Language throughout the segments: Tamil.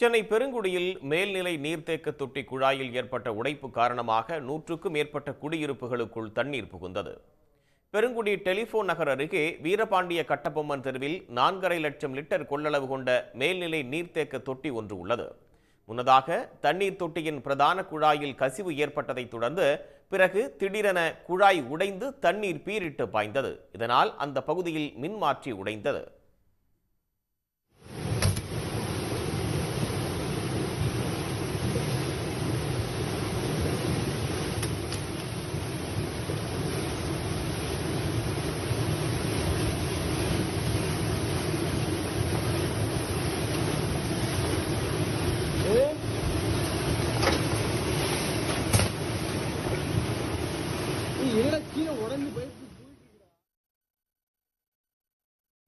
சென்னை பெருங்குடியில் மேல்நிலை நீர்த்தேக்க தொட்டி குழாயில் ஏற்பட்ட உடைப்பு காரணமாக நூற்றுக்கும் மேற்பட்ட குடியிருப்புகளுக்குள் தண்ணீர் புகுந்தது. பெருங்குடி டெலிபோன் நகர் அருகே வீரபாண்டிய கட்டபொம்மன் தெருவில் நான்கரை லட்சம் லிட்டர் கொள்ளளவு கொண்ட மேல்நிலை நீர்த்தேக்க தொட்டி ஒன்று உள்ளது. முன்னதாக தண்ணீர் தொட்டியின் பிரதான குழாயில் கசிவு ஏற்பட்டதைத் தொடர்ந்து பிறகு திடீரென குழாய் உடைந்து தண்ணீர் பீரிட்டு பாய்ந்தது. இதனால் அந்த பகுதியில் மின்மாற்றி உடைந்தது.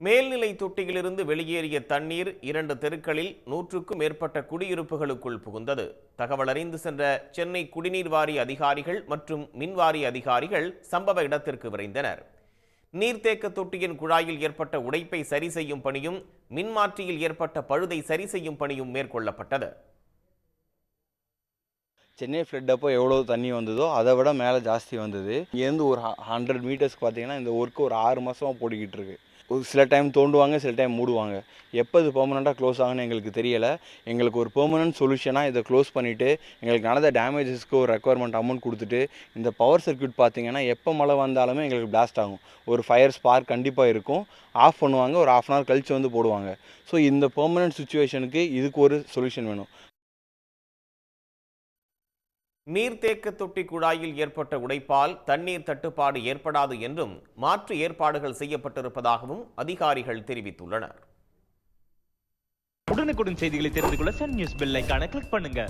மேல்நிலை தொட்டியிலிருந்து வெளியேறிய தண்ணீர் இரண்டு தெருக்களில் நூற்றுக்கும் மேற்பட்ட குடியிருப்புகளுக்குள் புகுந்தது. தகவல் அறிந்து சென்ற சென்னை குடிநீர் வாரிய அதிகாரிகள் மற்றும் மின்வாரிய அதிகாரிகள் சம்பவ இடத்திற்கு விரைந்தனர். நீர்த்தேக்க தொட்டியின் குழாயில் ஏற்பட்ட உடைப்பை சரி செய்யும் பணியும் மின்மாற்றியில் ஏற்பட்ட பழுதை சரி செய்யும் பணியும் மேற்கொள்ளப்பட்டது. சென்னை ஃப்ளட் அப்போ எவ்வளோ தண்ணி வந்ததோ அதை விட மேலே ஜாஸ்தி வந்தது. இங்கேருந்து ஒரு ஹண்ட்ரட் மீட்டர்ஸ் பார்த்தீங்கன்னா இந்த ஒர்க்கு ஒரு ஆறு மாதமாக போட்டுக்கிட்டு இருக்கு. ஒரு சில டைம் தோண்டுவாங்க சில டைம் மூடுவாங்க. எப்போ இது பெர்மனெண்ட்டாக க்ளோஸ் ஆகுன்னு எங்களுக்கு தெரியலை. எங்களுக்கு ஒரு பெர்மனன்ட் சொல்யூஷனாக இதை க்ளோஸ் பண்ணிவிட்டு எங்களுக்கு நடந்த டேமேஜஸ்க்கு ஒரு ரெக்குவயர்மெண்ட் அமௌண்ட் கொடுத்துட்டு இந்த பவர் சர்க்யூட் பார்த்தீங்கன்னா எப்போ மழை வந்தாலுமே எங்களுக்கு பிளாஸ்ட் ஆகும். ஒரு ஃபயர் ஸ்பார்க் கண்டிப்பாக இருக்கும். ஆஃப் பண்ணுவாங்க ஒரு ஆஃப் அன் ஹவர் கழித்து வந்து போடுவாங்க. ஸோ இந்த பெர்மனன்ட் சுச்சுவேஷனுக்கு இதுக்கு ஒரு சொல்யூஷன் வேணும். நீர்த்தேக்க தொட்டி குழாயில் ஏற்பட்ட உடைப்பால் தண்ணீர் தட்டுப்பாடு ஏற்படாது என்றும் மாற்று ஏற்பாடுகள் செய்யப்பட்டிருப்பதாகவும் அதிகாரிகள் தெரிவித்துள்ளனர். உடனுக்குடன் செய்திகளை தெரிந்து கொள்ள சன் நியூஸ் பெல் கிளிக் பண்ணுங்க.